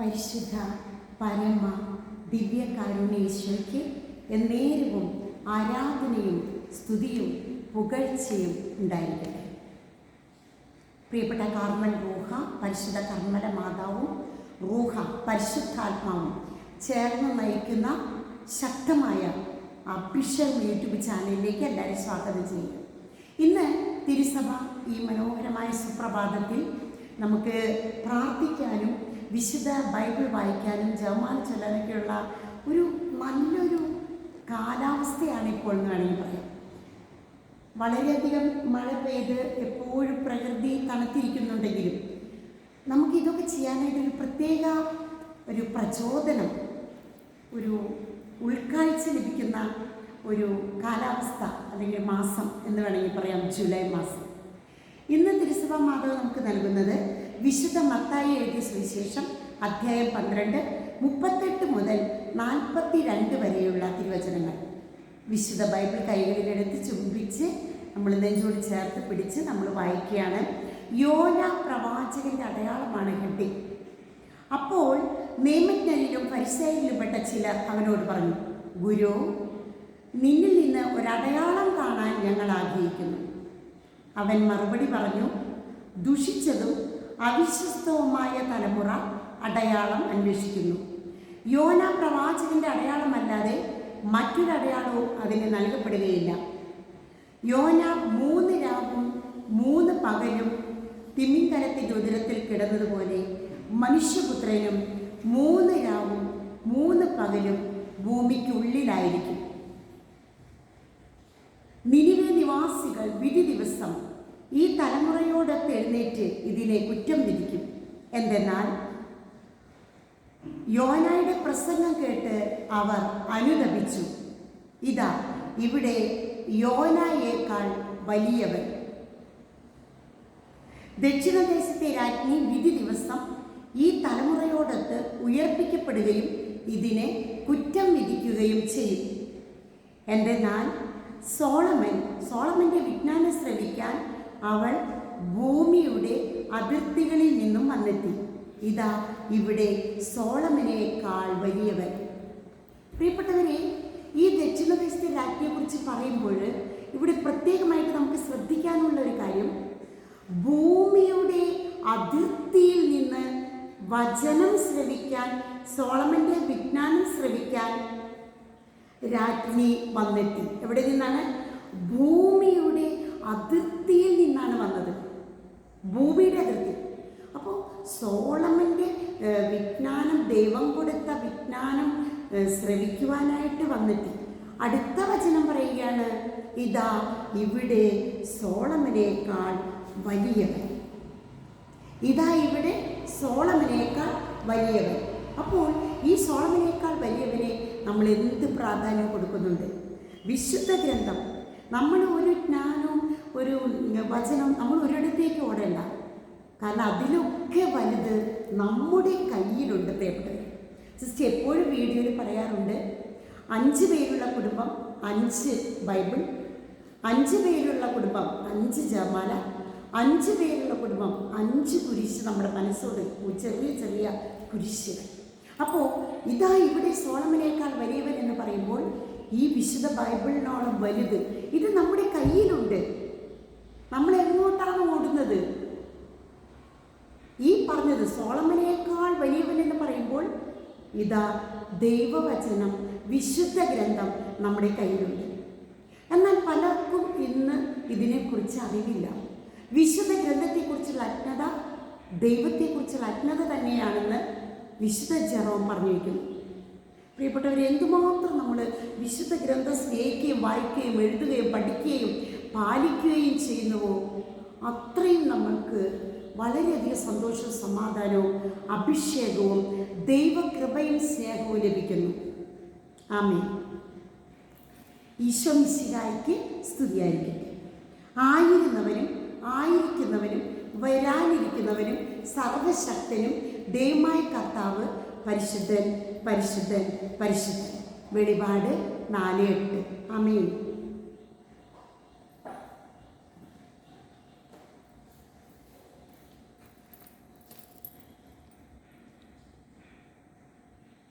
പരിശുദ്ധ പരമ ദിവ്യകാരുണ്യേശ്വരയ്ക്ക് എന്നേരവും ആരാധനയും സ്തുതിയും പുകഴ്ചയും ഉണ്ടായിരിക്കട്ടെ. പ്രിയപ്പെട്ട കാർമൽ റൂഹ പരിശുദ്ധ കർമ്മല മാതാവും റൂഹ പരിശുദ്ധാത്മാവും ചേർന്ന് നയിക്കുന്ന ശക്തമായ അഭിഷേക് യൂട്യൂബ് ചാനലിലേക്ക് എല്ലാവരും സ്വാഗതം ചെയ്യും ഇന്ന് തിരുസഭ ഈ മനോഹരമായ സുപ്രഭാതത്തിൽ നമുക്ക് പ്രാർത്ഥിക്കാനും വിശുദ്ധ ബൈബിൾ വായിക്കാനും ജമാൽ ചൊല്ലാനൊക്കെയുള്ള ഒരു നല്ലൊരു കാലാവസ്ഥയാണ് ഇപ്പോൾ എന്ന് വേണമെങ്കിൽ പറയാം. വളരെയധികം മഴ പെയ്ത് എപ്പോഴും പ്രകൃതി തണുത്തിരിക്കുന്നുണ്ടെങ്കിലും നമുക്കിതൊക്കെ ചെയ്യാനായിട്ട് ഒരു പ്രത്യേക ഒരു പ്രചോദനം ഒരു ഉൾക്കാഴ്ച ലഭിക്കുന്ന ഒരു കാലാവസ്ഥ അല്ലെങ്കിൽ മാസം എന്ന് വേണമെങ്കിൽ പറയാം ജൂലൈ മാസം. ഇന്ന് തിരുസഭ മാതാവ് നമുക്ക് നൽകുന്നത് വിശുദ്ധ മത്തായി എഴുതിയ സുവിശേഷം അധ്യായം പന്ത്രണ്ട് മുപ്പത്തെട്ട് മുതൽ നാൽപ്പത്തി രണ്ട് വരെയുള്ള തിരുവചനങ്ങൾ. വിശുദ്ധ ബൈബിൾ കൈകളിലെടുത്ത് ചുംബിച്ച് നമ്മൾ നെഞ്ചോട് ചേർത്ത് പിടിച്ച് നമ്മൾ വായിക്കുകയാണ്. യോന പ്രവാചകന്റെ അടയാളമാണ് ഹെഡി അപ്പോൾ നിയമജ്ഞനിലും പരിസയരിലും പെട്ട ചിലർ അവനോട് പറഞ്ഞു ഗുരു നിന്നിൽ നിന്ന് ഒരടയാളം കാണാൻ ഞങ്ങൾ ആഗ്രഹിക്കുന്നു. അവൻ മറുപടി പറഞ്ഞു ദുഷിച്ചതും അവിശ്വസ്തവുമായ തലമുറ അടയാളം അന്വേഷിക്കുന്നു. യോന പ്രവാചകന്റെ അടയാളമല്ലാതെ മറ്റൊരു അടയാളവും അതിന് നൽകപ്പെടുകയില്ല. യോന മൂന്ന് രാവും മൂന്ന് പകലും തിമിങ്കലത്തെ ജ്യോതിരത്തിൽ കിടന്നതുപോലെ മനുഷ്യപുത്രനും മൂന്ന് രാവും മൂന്ന് പകലും ഭൂമിക്കുള്ളിലായിരിക്കും നിനിവെ നിവാസികൾ വിധി ദിവസം ഈ തലമുറയോടൊത്ത് എഴുന്നേറ്റ് ഇതിനെ കുറ്റം വിധിക്കും. എന്തെന്നാൽ യോനായുടെ പ്രസംഗം കേട്ട് അവർ അനുദപിച്ചു. ഇതാ ഇവിടെ യോനായേക്കാൾ വലിയവൻ. ദക്ഷിണദേശത്തെ രാജ്ഞി വിധി ദിവസം ഈ തലമുറയോടൊത്ത് ഉയർപ്പിക്കപ്പെടുകയും ഇതിനെ കുറ്റം വിധിക്കുകയും ചെയ്യും. എന്തെന്നാൽ സോളമൻ സോളമന്റെ വിജ്ഞാനം ശ്രവിക്കാൻ അവൾ ഭൂമിയുടെ അതിർത്തികളിൽ നിന്നും വന്നെത്തി. ഇതാ ഇവിടെ സോളമനേക്കാൾ വലിയവൻ പ്രിയപ്പെട്ടവരെ ഈ ദക്ഷിണദേശത്തെ രാജ്ഞിയെക്കുറിച്ച് പറയുമ്പോൾ ഇവിടെ പ്രത്യേകമായിട്ട് നമുക്ക് ശ്രദ്ധിക്കാനുള്ള ഒരു കാര്യം. ഭൂമിയുടെ അതിർത്തിയിൽ നിന്ന് വചനം ശ്രവിക്കാൻ സോളമന്റെ വിജ്ഞാനം ശ്രവിക്കാൻ രാജ്ഞി വന്നെത്തി. എവിടെ നിന്നാണ്? ഭൂമിയുടെ അതിർത്തിയിൽ നിന്നാണ് വന്നത്. ഭൂമിയുടെ അതിർത്തി. അപ്പോൾ സോളമന്റെ വിജ്ഞാനം ദൈവം കൊടുത്ത വിജ്ഞാനം ശ്രവിക്കുവാനായിട്ട് വന്നിട്ട് അടുത്ത വചനം പറയുകയാണ് ഇതാ ഇവിടെ സോളമനേക്കാൾ വലിയവൻ. ഇതാ ഇവിടെ സോളമനേക്കാൾ വലിയവൻ. അപ്പോൾ ഈ സോളമനേക്കാൾ വലിയവനെ നമ്മൾ എന്ത് പ്രാധാന്യം കൊടുക്കുന്നുണ്ട്? വിശുദ്ധ ഗ്രന്ഥം. നമ്മൾ ഒരു ജ്ഞാനവും ഒരു വചനം നമ്മൾ ഒരിടത്തേക്ക് ഓടേണ്ട. കാരണം അതിലൊക്കെ വലുത് നമ്മുടെ കയ്യിലുണ്ട് പ്രിയപ്പെട്ടത് സിസ്റ്റർ എപ്പോഴും വീഡിയോയിൽ പറയാറുണ്ട് അഞ്ച് പേരുള്ള കുടുംബം അഞ്ച് ബൈബിൾ അഞ്ച് പേരുള്ള കുടുംബം അഞ്ച് ജമാല അഞ്ച് പേരുള്ള കുടുംബം അഞ്ച് കുരിശ് നമ്മുടെ മനസ്സോട് ചെറിയ ചെറിയ കുരിശുകൾ. അപ്പോൾ ഇതാ ഇവിടെ സോളമനേക്കാൾ വലിയവൻ എന്ന് പറയുമ്പോൾ ഈ വിശുദ്ധ ബൈബിളിനോളം വലുത്. ഇത് നമ്മുടെ കയ്യിലുണ്ട്. പറഞ്ഞത് സോളമനേക്കാൾ വലിയവൻ എന്ന് പറയുമ്പോൾ ഇതാ ദൈവവചനം വിശുദ്ധ ഗ്രന്ഥം നമ്മുടെ കയ്യിലുണ്ട്. എന്നാൽ പലർക്കും ഇന്ന് ഇതിനെക്കുറിച്ച് അറിവില്ല. വിശുദ്ധ ഗ്രന്ഥത്തെക്കുറിച്ചുള്ള അജ്ഞത ദൈവത്തെക്കുറിച്ചുള്ള അജ്ഞത തന്നെയാണെന്ന് വിശുദ്ധ ജെറോം പറഞ്ഞിരിക്കുന്നു. പ്രിയപ്പെട്ടവരെ എന്തുമാത്രം നമ്മൾ വിശുദ്ധ ഗ്രന്ഥം സ്നേഹിക്കുകയും വായിക്കുകയും എഴുതുകയും പഠിക്കുകയും പാലിക്കുകയും ചെയ്യുന്നുവോ? അത്രയും നമ്മൾക്ക് വളരെയധികം സന്തോഷവും സമാധാനവും അഭിഷേകവും ദൈവകൃപയും സ്നേഹവും ലഭിക്കുന്നു. ആമേ ഈശോ മിശിഹായ്ക്ക് സ്തുതിയായിരിക്കട്ടെ. ആയിരുന്നവനും ആയിരിക്കുന്നവനും വരാനിരിക്കുന്നവനും സർവശക്തനും ദൈവമായ കർത്താവ് പരിശുദ്ധൻ പരിശുദ്ധൻ പരിശുദ്ധൻ. വെളിപാട് നാല് എട്ട്. അമീൻ